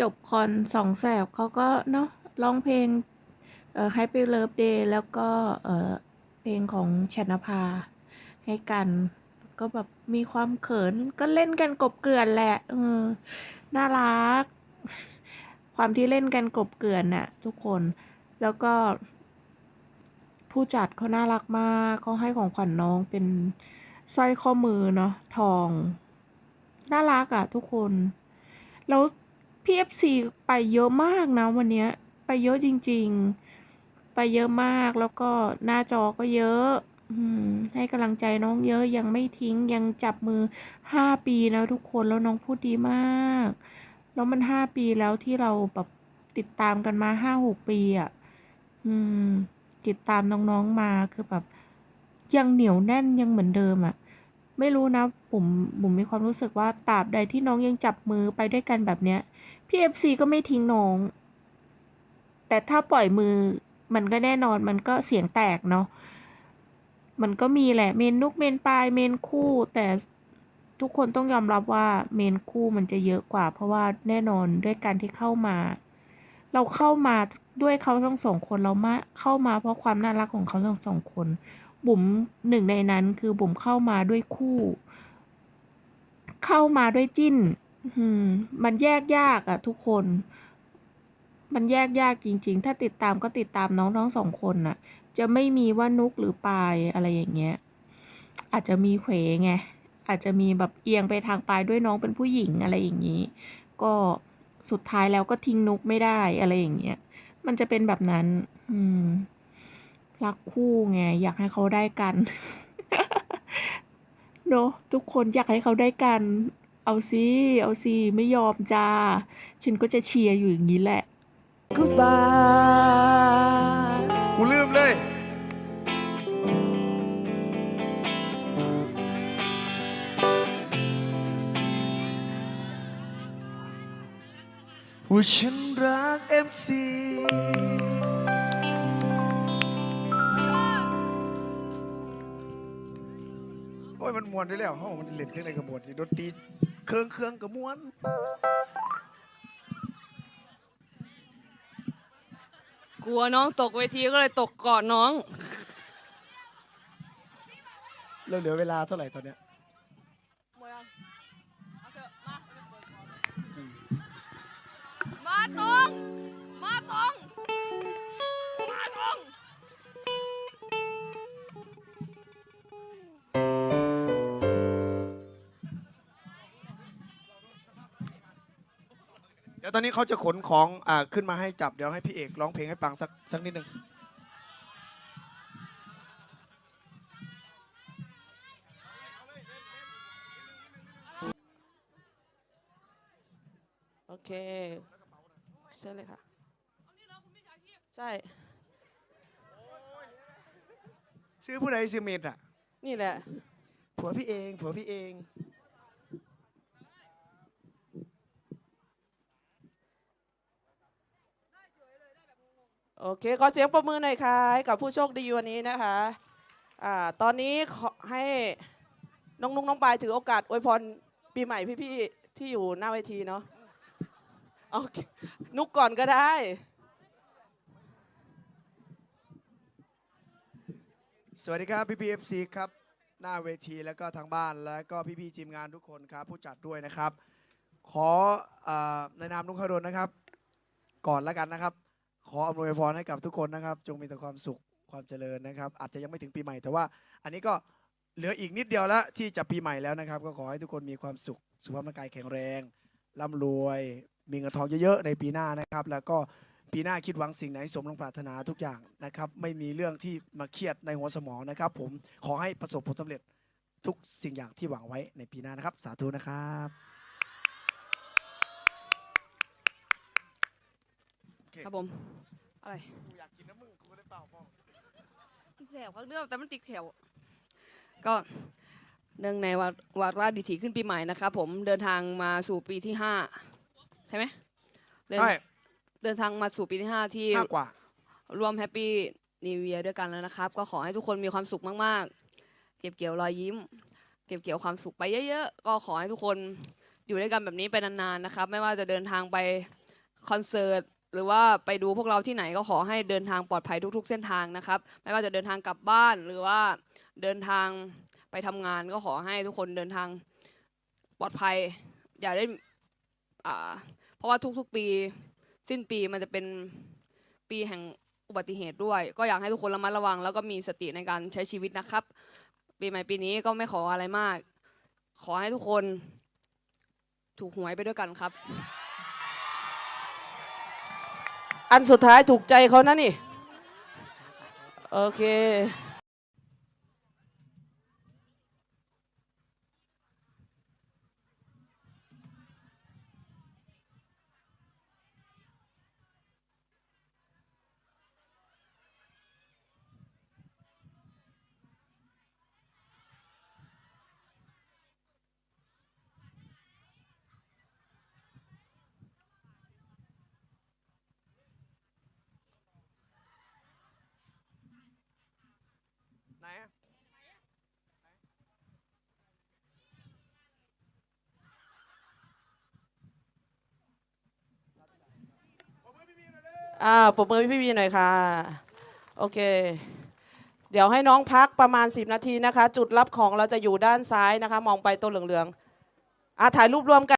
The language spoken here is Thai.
จบคอนสองแสบเขาก็เนาะร้องเพลงเอ่อ Happy Love Day แล้วก็เอ่อเพลงของชนภาให้กันก็แบบมีความเขินก็เล่นกันกบเกลื่อนแหละเออน่ารัก ความที่เล่นกันกบเกลื่อนน่ะทุกคนแล้วก็ ผู้จัดเขาน่ารักมากเขาให้ของขวัญน้องเป็นสร้อยข้อมือเนาะทอง น่ารักอะ่ะทุกคน แล้ว พีเอฟซีไปเยอะมากนะวันนี้ไปเยอะจริง ๆ ไปเยอะมากแล้วก็หน้าจอก็เยอะอให้กำลังใจน้องเยอะยังไม่ทิ้งยังจับมือห้าปีแล้วทุกคนแล้วน้องพูดดีมาก แล้วมันห้าปีแล้วที่เราแบบติดตามกันมาห้าหกปีอะ่ะอืมติดตามน้องๆมาคือแบบยังเหนียวแน่นยังเหมือนเดิมอะ่ะ ไม่รู้นะผมผมมีความรู้สึกว่าตราบใดที่น้องยังจับมือไปด้วยกันแบบเนี้ยพี่เอฟซีก็ไม่ทิ้งน้อง แต่ถ้าปล่อยมือมันก็แน่นอนมันก็เสียงแตกเนาะมันก็มีแหละเมนนุกเมนปลายเมนคู่ แต่ทุกคนต้องยอมรับว่าเมนคู่มันจะเยอะกว่า เพราะว่าแน่นอนด้วยการที่เข้ามา เราเข้ามาด้วยเขาทั้งสองคนเรามาเข้ามาเพราะความน่ารักของเขาทั้งสองคน บุ๋มหนึ่งในนั้นคือบุ๋มเข้ามาด้วยคู่ เข้ามาด้วยจิ้นมมันแยกยากอะทุกคน มันแยกยากจริง ๆ ถ้าติดตามก็ติดตามน้องทั้งสองคนน่ะ จะไม่มีว่านุกหรือปายอะไรอย่างเงี้ย อาจจะมีเขวไง อาจจะมีแบบเอียงไปทางปายด้วยน้องเป็นผู้หญิงอะไรอย่างนี้ ก็สุดท้ายแล้วก็ทิ้งนุกไม่ได้อะไรอย่างเงี้ย มันจะเป็นแบบนั้น อืม รักคู่ไงอยากให้เขาได้กันเนอะทุกคนอยากให้เขาได้กัน เอาสิเอาสิไม่ยอมจ้า ฉันก็จะเชียร์อยู่อย่างนี้แหละ Goodbye กูลืมเลย ว่าฉันรักเอฟซีโอ้ยมันมวนได้แล้วเฮ้ามันเล่นเท่งในกระมวลสิดนตรีเครื่องเครื่องกระมวลกลัวน้องตกเวทีก็เลยตกก่อนน้อง เราเหลือเวลาเท่าไหร่ตอนเนี้ยมาตรง มาตรง มาตรง ดี๋ยวตอนนี้เขาจะขนของอ่าขึ้นมาให้จับ เดี๋ยวให้พี่เอกร้องเพลงให้ฟังสักสักนิดหนึ่งโอเคเชิญเลยค่ะ ใช่ ซื้อผู้ใดซื้อเมดอะ นี่แหละ ผัวพี่เอง ผัวพี่เอง โอเค ขอเสียงประมือหน่อยค่ะให้กับผู้โชคดีวันนี้นะคะอ่าตอนนี้ขอให้น้องนุ๊กน้องปายถือโอกาสอวยพรปีใหม่พี่ๆที่อยู่หน้าเวทีเนาะโอเคนุกก่อนก็ได้ สวัสดีครับพี่พีเอฟซีครับ หน้าเวทีแล้วก็ทางบ้านแล้วก็พี่ๆทีมงานทุกคนครับ ผู้จัดด้วยนะครับ ขออในนามนุกขดลนะครับ ก่อนแล้วกันนะครับ ออำนวยพรให้กับทุกคนนะครับ จงมีแต่ความสุขความเจริญนะครับ อาจจะยังไม่ถึงปีใหม่ แต่ว่าอันนี้ก็เหลืออีกนิดเดียวแล้วที่จะปีใหม่แล้วนะครับ ก็ขอให้ทุกคนมีความสุข สุขภาพร่างกายแข็งแรงร่ำรวย มีเงินทองเยอะๆในปีหน้านะครับ แล้วก็ปีหน้าคิดหวังสิ่งไหนสมลงปรารถนาทุกอย่างนะครับ ไม่มีเรื่องที่มาเครียดในหัวสมองนะครับ ผมขอให้ประสบผลสำเร็จทุกสิ่งอย่างที่หวังไว้ในปีหน้านะครับ สาธุนะครับ ครับผม อะไรอยากกินน้ำมึงกูก็ได้เปล่าพ่อแสบพักเรื่องแต่มันติดแถว ก็เนื่องในวาวาระดิถีขึ้นปีใหม่นะครับผมเดินทางมาสู่ปีที่ห้าใช่ไหมเดินใช่เดินทางมาสู่ปีที่ห้าที่มากกว่าร่วมแฮปปี้นิว e ย r ด้วยกันแล้วนะครับ ก็ขอให้ทุกคนมีความสุขมากๆ เก็บเกี่ยวรอยยิ้ม เก็บเกี่ยวความสุขไปเยอะๆ ก็ขอให้ทุกคนอยู่ด้วยกันแบบนี้ไปนานๆนะครับ ไม่ว่าจะเดินทางไปคอนเสิร์ต หรือว่าไปดูพวกเราที่ไหนก็ขอให้เดินทางปลอดภัยทุก ๆ เส้นทางนะครับ ไม่ว่าจะเดินทางกลับบ้านหรือว่าเดินทางไปทำงานก็ขอให้ทุกคนเดินทางปลอดภัย อย่าได้อ่าเพราะว่าทุกๆ ปี สิ้นปีมันจะเป็นปีแห่งอุบัติเหตุด้วย ก็อยากให้ทุกคนระมัดระวัง แล้วก็มีสติในการใช้ชีวิตนะครับ ปีใหม่ปีนี้ก็ไม่ขออะไรมาก ขอให้ทุกคนถูกหวยไปด้วยกันครับ อันสุดท้ายถูกใจเขานะนี่ โอเค ไหนอะปรบมือพี่ๆหน่ อ่าปรบมือพี่วีหน่อยค่ะ โอเค เดี๋ยวให้น้องพักประมาณ 10 นาทีนะคะ จุดรับของเราจะอยู่ด้านซ้ายนะคะ มองไปตัวเหลืองๆอ่าถ่ายรูปรวมกัน